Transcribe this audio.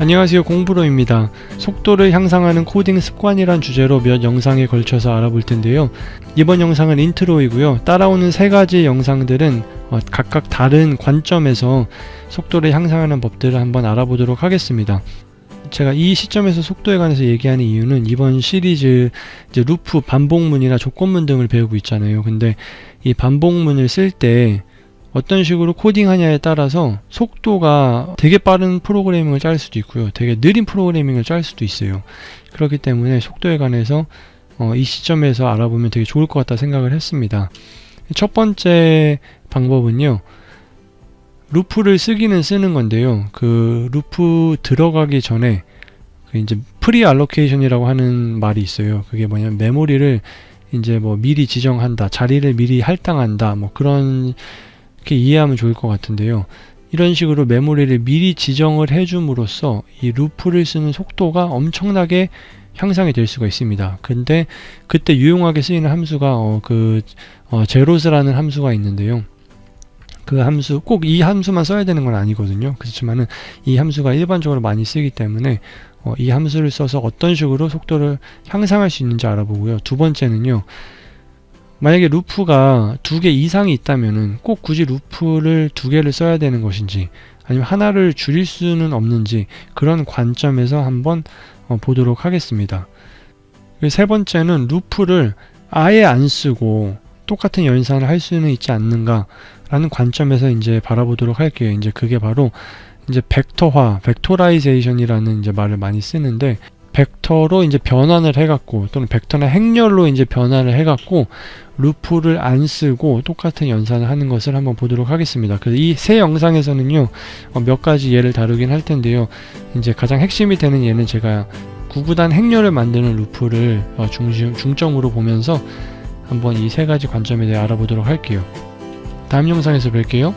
안녕하세요 공부로입니다. 속도를 향상하는 코딩 습관이란 주제로 몇 영상에 걸쳐서 알아볼 텐데요. 이번 영상은 인트로이고요. 따라오는 세 가지 영상들은 어, 각각 다른 관점에서 속도를 향상하는 법들을 한번 알아보도록 하겠습니다. 제가 이 시점에서 속도에 관해서 얘기하는 이유는 이번 시리즈 루프 반복문이나 조건문 등을 배우고 있잖아요. 근데 이 반복문을 쓸때 어떤 식으로 코딩하냐에 따라서 속도가 되게 빠른 프로그래밍을 짤 수도 있고요. 되게 느린 프로그래밍을 짤 수도 있어요. 그렇기 때문에 속도에 관해서 어, 이 시점에서 알아보면 되게 좋을 것 같다 생각을 했습니다. 첫 번째 방법은요. 루프를 쓰기는 쓰는 건데요. 그 루프 들어가기 전에 그 이제 프리 알로케이션이라고 하는 말이 있어요. 그게 뭐냐면 메모리를 이제 뭐 미리 지정한다, 자리를 미리 할당한다, 뭐 그런 이렇게 이해하면 좋을 것 같은데요. 이런 식으로 메모리를 미리 지정을 해줌으로써 이 루프를 쓰는 속도가 엄청나게 향상이 될 수가 있습니다. 근데 그때 유용하게 쓰이는 함수가 어, 그 어, 제로스라는 함수가 있는데요. 그 함수 꼭 이 함수만 써야 되는 건 아니거든요. 그렇지만은 이 함수가 일반적으로 많이 쓰기 때문에 어, 이 함수를 써서 어떤 식으로 속도를 향상할 수 있는지 알아보고요. 두 번째는요. 만약에 루프가 두 개 이상이 있다면은 꼭 굳이 루프를 두 개를 써야 되는 것인지 아니면 하나를 줄일 수는 없는지 그런 관점에서 한번 어, 보도록 하겠습니다. 그리고 세 번째는 루프를 아예 안 쓰고 똑같은 연산을 할 수는 있지 않는가라는 관점에서 이제 바라보도록 할게요. 이제 그게 바로 이제 벡터화, 벡토라이제이션이라는 이제 말을 많이 쓰는데 벡터로 이제 변환을 해갖고 또는 벡터나 행렬로 이제 변환을 해갖고 루프를 안 쓰고 똑같은 연산을 하는 것을 한번 보도록 하겠습니다. 그래서 이 세 영상에서는요 어, 몇 가지 예를 다루긴 할 텐데요. 이제 가장 핵심이 되는 예는 제가 구구단 행렬을 만드는 루프를 어, 중심, 중점으로 보면서 한번 이 세 가지 관점에 대해 알아보도록 할게요. 다음 영상에서 뵐게요.